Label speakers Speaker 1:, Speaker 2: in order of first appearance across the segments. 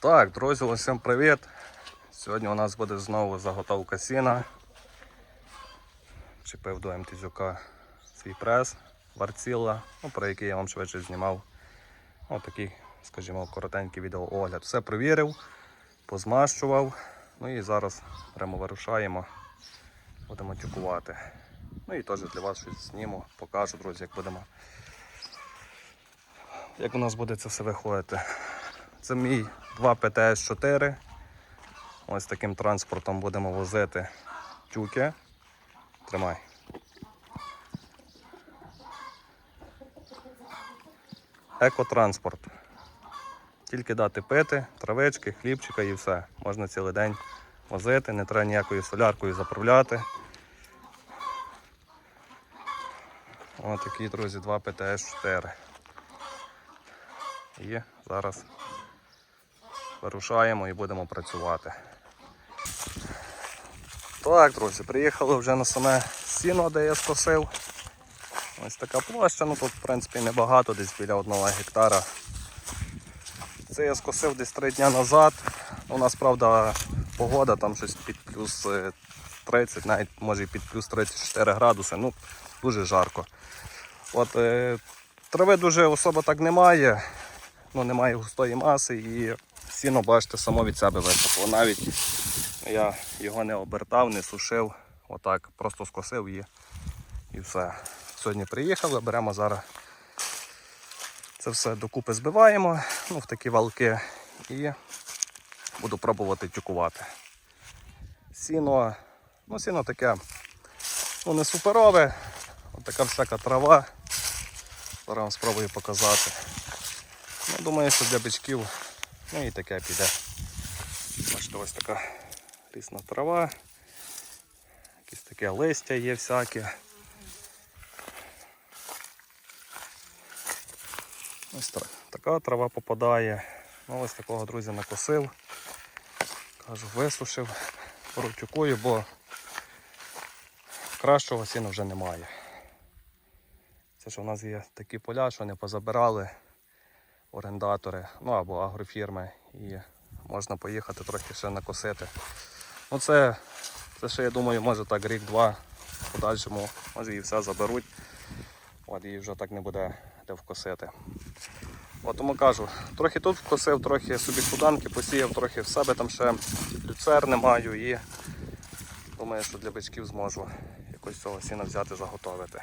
Speaker 1: Так, друзі, усім привіт! Сьогодні у нас буде знову заготовка сіна. Чіпив до МТЗюка свій прес, варціла, ну, про який я вам швидше знімав. Ось такий, скажімо, коротенький відеоогляд. Все перевірив, позмащував. Ну і зараз прямо вирушаємо, будемо тюкувати. Ну і теж для вас щось зніму, покажу, друзі, як будемо. Як у нас буде це все виходити. Це мій 2 ПТС-4. Ось таким транспортом будемо возити тюки. Тримай. Екотранспорт. Тільки дати пити, травички, хлібчика і все. Можна цілий день возити, не треба ніякою соляркою заправляти. Ось такі, друзі, 2 ПТС-4. І зараз вирушаємо і будемо працювати. Так, друзі, приїхали вже на саме сіно, де я скосив. Ось така площа, ну тут в принципі небагато, десь біля одного гектара. Це я скосив десь три дні назад. У нас, правда, погода там щось під плюс е, 30, навіть може під плюс 34 градуси. Ну, дуже жарко. От е, трави дуже особо так немає, ну немає густої маси і сіно, бачите, само від себе висохло. Навіть я його не обертав, не сушив, отак, просто скосив і, і все. Сьогодні приїхали, беремо зараз це все докупи збиваємо ну, в такі валки і буду пробувати тюкувати. Сіно, ну сіно таке ну, не суперове, от така всяка трава. Зараз вам спробую показати. Ну, думаю, що для бичків ну і таке піде. Бачите, ось така рісна трава. Якісь таке листя є всяке. Ось так. Така трава попадає. Ну, ось такого, друзі, накосив. Кажу, висушив, поротюкую, бо кращого сіна вже немає. Це що в нас є такі поля, що не позабирали орендатори, ну або агрофірми, і можна поїхати трохи ще накосити. Ну це, це ще я думаю, може так рік-два в подальшому, може і все заберуть. От і вже так не буде де вкосити. От тому кажу, трохи тут вкосив, трохи собі куданки посіяв, трохи в себе там ще люцерни маю і думаю, що для бичків зможу якось цього сіна взяти, заготовити.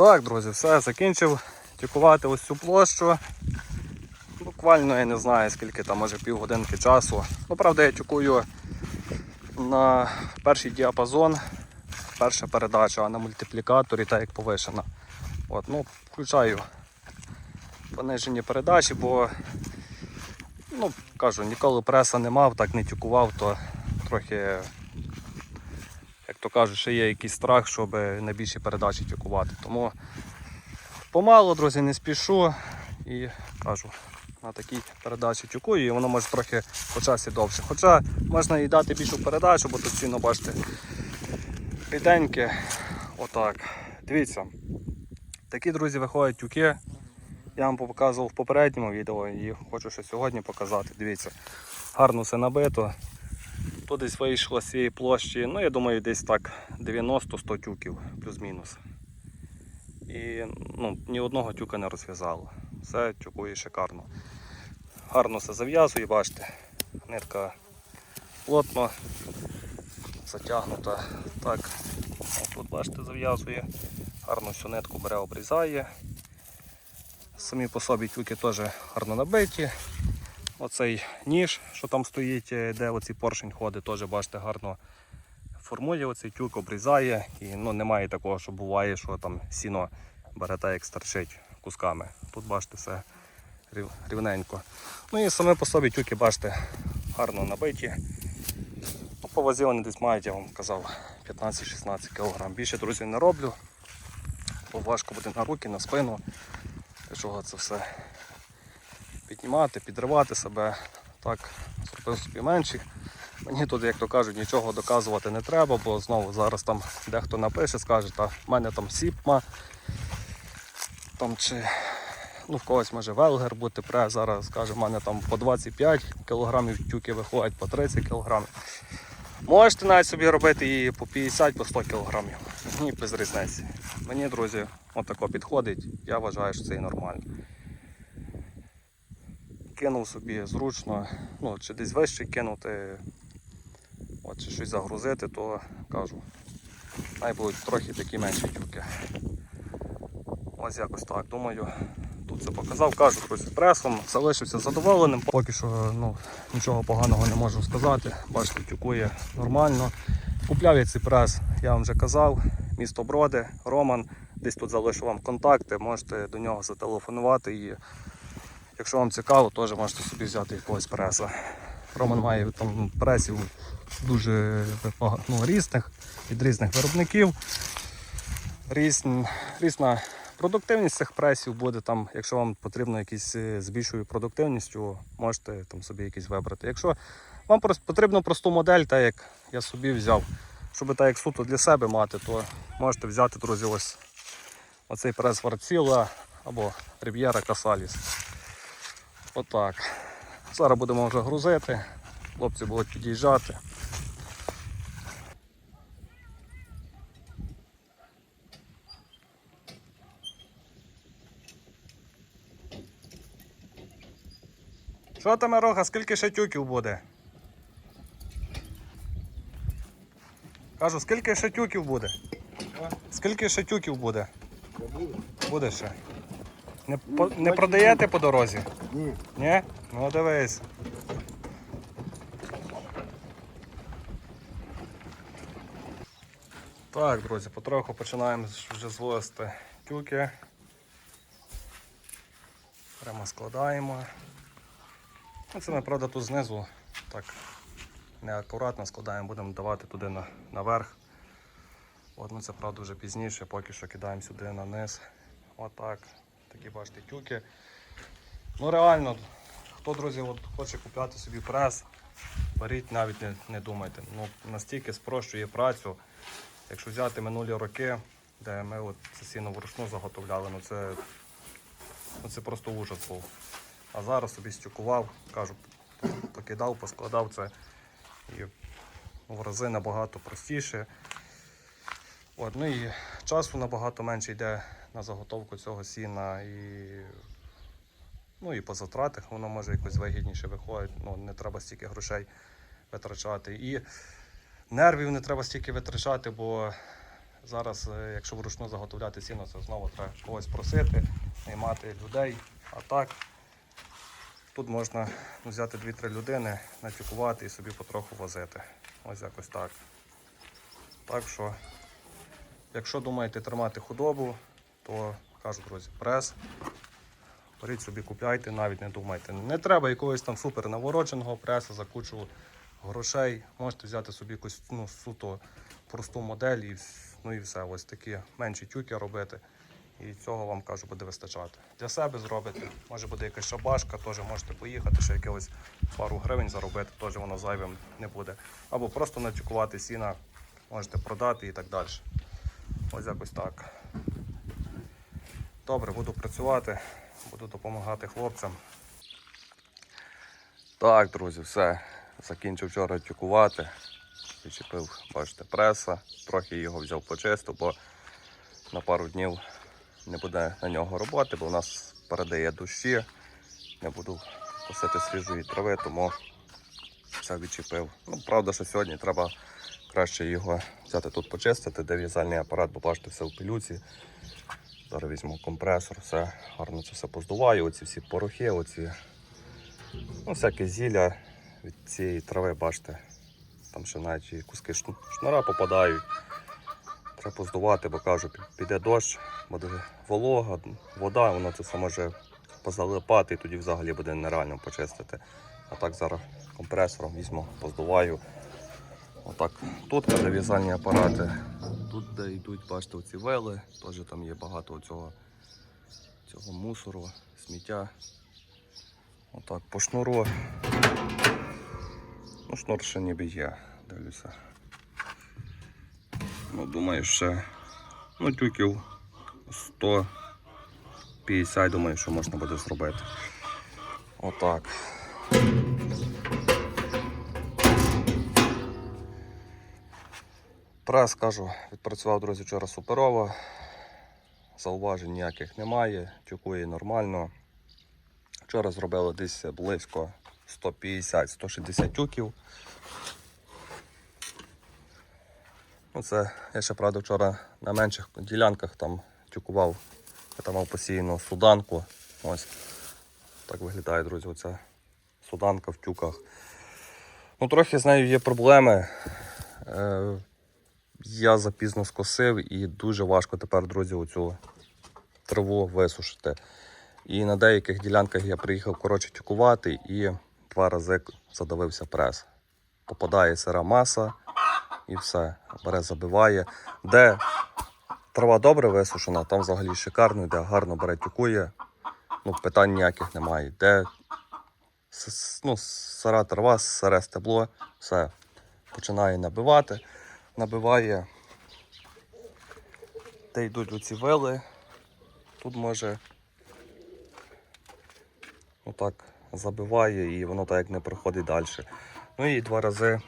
Speaker 1: Так, друзі, все, закінчив тюкувати ось цю площу. Буквально я не знаю скільки там, може півгодинки часу. Ну, правда, я тюкую на перший діапазон, перша передача, а на мультиплікаторі так як повишена. От, ну, включаю понижені передачі, бо ну, кажу, ніколи преса не мав, так не тюкував, то трохи, то кажуть, ще є якийсь страх, щоб на більші передачі тюкувати. Тому помалу, друзі, не спішу і кажу, на такій передачі тюкую, і воно може трохи по часі довше. Хоча можна і дати більшу передачу, бо тут ціно, бачите, ріденьке. Отак. Дивіться. Такі, друзі, виходять тюки. Я вам показував в попередньому відео і хочу ще сьогодні показати. Dивіться, гарно все набито. Тут десь вийшло з цієї площі, ну я думаю, десь так 90-100 тюків, плюс-мінус. І ну, ні одного тюка не розв'язало. Все тюкує шикарно. Гарно все зав'язує, бачите. Нитка плотно затягнута. Так, тут бачите, зав'язує. Гарно всю нитку бере, обрізає. Самі по собі тюки теж гарно набиті. Оцей ніж, що там стоїть, е, де оцей поршень ходить, теж бачите, гарно формує оцей тюк, обрізає. І ну, немає такого, що буває, що там сіно бере так, як старчить кусками. Тут бачите все рівненько. Ну і саме по собі тюки, бачите, гарно набиті. Ну, по вазі вони десь мають, я вам казав, 15-16 кг. Більше, друзі, не роблю, бо важко буде на руки, на спину. Для чого це все піднімати, підривати себе. Так, зробив собі менші. Мені тут, як то кажуть, нічого доказувати не треба, бо знову зараз там дехто напише, скаже, та в мене там сіпма, там чи ну, в когось може велгер бути пре, зараз скаже, в мене там по 25 кг тюки виходять, по 30 кг. Можете навіть собі робити і по 50, по 100 кг. Мені без різниці. Мені, друзі, отако підходить. Я вважаю, що це і нормально. Кинув собі зручно, ну, чи десь вище кинути, от, чи щось загрузити, то кажу, най будуть трохи такі менші тюки. Ось якось так, думаю. Тут це показав, кажу, друзі, пресом, залишився задоволеним. Поки що ну, нічого поганого не можу сказати. Бачите, тюкує нормально. Купляв я цей прес, я вам вже казав. Місто Броди, Роман. Десь тут залишу вам контакти, можете до нього зателефонувати. І якщо вам цікаво, теж можете собі взяти якогось преса. Роман має там пресів дуже ну, різних, від різних виробників. Різн, різна продуктивність цих пресів буде там, якщо вам потрібно якісь е, з більшою продуктивністю, можете там собі якісь вибрати. Якщо вам потрібно просту модель, так як я собі взяв, щоб так як суто для себе мати, то можете взяти, друзі, ось оцей прес Варціла або Riviera Касаліс. Отак. Зараз будемо вже грузити, хлопці будуть під'їжджати. Що там, Мироха, скільки ще тюків буде? Кажу, скільки ще тюків буде? Скільки ще тюків буде? Буде ще. Не, по, не продаєте по дорозі?
Speaker 2: Ні.
Speaker 1: Ні? Ну дивись. Так, друзі, потроху починаємо вже звозити тюки. Прямо складаємо. Ну, це ми, правда, тут знизу так неакуратно складаємо, будемо давати туди на, наверх. От ми це правда вже пізніше, поки що кидаємо сюди на низ. Отак. Такі бачите тюки. Ну реально, хто, друзі, от, хоче купляти собі прес, беріть, навіть не, не думайте. Ну, настільки спрощує працю. Якщо взяти минулі роки, де ми от це сіно вручну заготовляли, ну це, ну це просто ужас був. А зараз собі стюкував, кажу, покидав, поскладав це і в рази набагато простіше. От, ну і часу набагато менше йде на заготовку цього сіна і, ну, і по затратах воно може якось вигідніше виходить. Ну, не треба стільки грошей витрачати. І нервів не треба стільки витрачати, бо Зараз, е, якщо вручну заготовляти сіно, це знову треба когось просити, наймати людей. А так, тут можна взяти 2-3 людини, натюкувати і собі потроху возити. Ось якось так. Так що, якщо думаєте тримати худобу, то кажу, друзі, прес. Беріть собі, купляйте, навіть не думайте. Не треба якогось там супер навороченого преса за кучу грошей. Можете взяти собі якусь ну, суто просту модель і, ну, і все. Ось такі менші тюки робити. І цього вам кажу, буде вистачати. Для себе зробите. Може буде якась шабашка, теж можете поїхати, ще якогось пару гривень заробити, теж воно зайвим не буде. Або просто натюкувати сіна, можете продати і так далі. Ось якось так. Добре, буду працювати, буду допомагати хлопцям. Так, друзі, все. Закінчив вчора тюкувати. Відчепив, бачите, преса. Трохи його взяв почистив, бо на пару днів не буде на нього роботи, бо у нас передає дощі. Не буду косити свіжої трави, тому все відчепив. Ну, правда, що сьогодні треба краще його взяти тут почистити, де в'язальний апарат, бо бачите, все в пилюці. Зараз візьму компресор, все гарно це все поздуваю. Оці всі порохи, оці ну, всяке зілля від цієї трави, бачите. Там ще навіть куски шнура попадають. Треба поздувати, бо кажу, піде дощ, буде волога, вода, воно це все може позалипати і тоді взагалі буде нереально почистити. А так зараз компресором візьму, поздуваю. Отак. Тут де в'язальні апарати. Тут, де йдуть, бачите, оці вели, теж там є багато цього, цього мусору, сміття. Отак, по шнуру. Ну, шнур ще ніби є, дивлюся. Ну, думаю, ще ну, тюків 150, думаю, що можна буде зробити. Отак. Прес, кажу, відпрацював, друзі, вчора суперово. Зауважень ніяких немає, тюкує нормально. Вчора зробили десь близько 150-160 тюків. Ну, це я ще правда вчора на менших ділянках там тюкував. Я там мав посіяну суданку. Ось так виглядає, друзі, оця суданка в тюках. Ну, трохи з нею є проблеми. Я запізно скосив і дуже важко тепер, друзі, оцю траву висушити. І на деяких ділянках я приїхав коротше тюкувати і два рази задавився прес. Попадає сира маса і все, бере, забиває. Де трава добре висушена, там взагалі шикарно, де гарно бере тюкує. Ну, питань ніяких немає. Де ну, сира трава, сире стебло, все починає набивати, набиває. Де йдуть оці вили, тут може отак забиває і воно так як не проходить далі. Ну і два рази,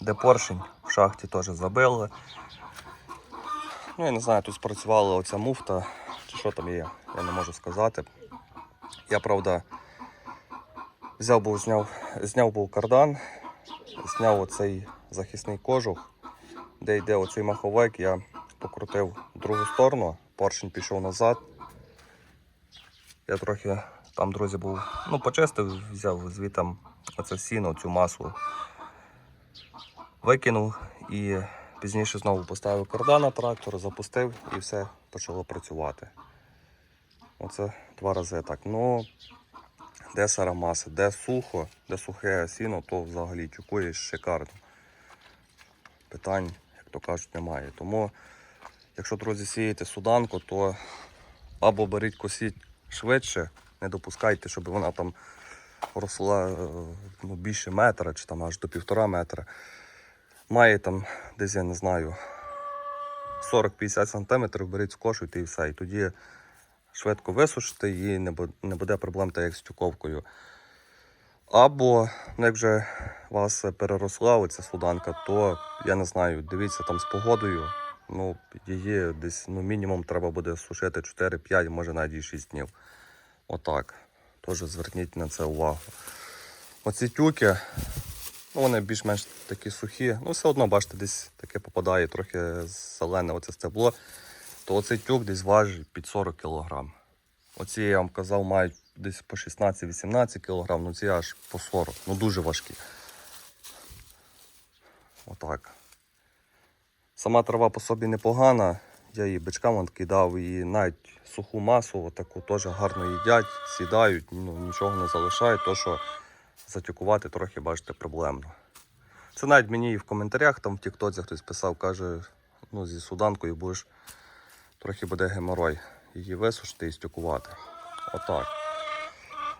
Speaker 1: де поршень в шахті теж забили. Ну, я не знаю, тут спрацювала оця муфта, чи що там є, я не можу сказати. Я, правда, взяв був, зняв, зняв був кардан, зняв оцей захисний кожух, де йде оцей маховик, я покрутив в другу сторону, поршень пішов назад. Я трохи там, друзі, був, ну, почистив, взяв звітом оце сіно, цю масу. Викинув і пізніше знову поставив кардан на трактор, запустив і все почало працювати. Оце два рази так. Ну, де сарамаси, де сухо, де сухе сіно, то взагалі тюкує шикарно. Питань, то кажуть, немає. Тому, якщо, друзі, сієте суданку, то або беріть косіть швидше, не допускайте, щоб вона там росла е, ну, більше метра чи там аж до півтора метра. Має там десь, я не знаю, 40-50 см, беріть скошуйте і все. І тоді швидко висушите і не буде проблем так як з тюковкою. Або, ну, як вже вас переросла оця суданка, то я не знаю, дивіться там з погодою. Ну, її десь ну, мінімум треба буде сушити 4-5, може навіть і 6 днів. Отак. Теж зверніть на це увагу. Оці тюки, Ну, вони більш-менш такі сухі. Ну, все одно, бачите, десь таке попадає трохи зелене оце стебло. То оцей тюк десь важить під 40 кг. Оці, я вам казав, мають десь по 16-18 кг, ну ці аж по 40. Ну дуже важкі. Отак. Сама трава по собі непогана. Я її бичкам кидав і навіть суху масу таку теж гарно їдять, сідають, ну, нічого не залишають, то що затюкувати трохи, бачите, проблемно. Це навіть мені і в коментарях там в Тіктоці хтось писав, каже, ну зі суданкою будеш трохи буде геморой. Її висушити і стюкувати. Отак.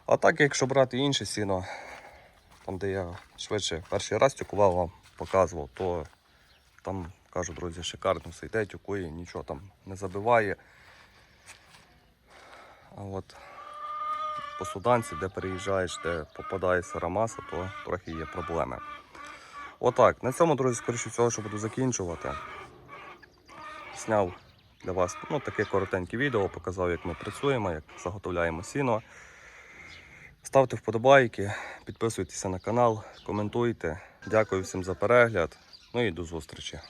Speaker 1: А так, якщо брати інше сіно, там де я швидше перший раз тюкував, вам показував, то там, кажу, друзі, шикарно все йде, тюкує, нічого там не забиває. А от по суданці, де переїжджаєш, де попадає сирамаса, то трохи є проблеми. Отак. На цьому, друзі, скоріше всього, що буду закінчувати. Зняв для вас ну, таке коротеньке відео, показав, як ми працюємо, як заготовляємо сіно. Ставте вподобайки, підписуйтеся на канал, коментуйте. Дякую всім за перегляд. Ну і до зустрічі.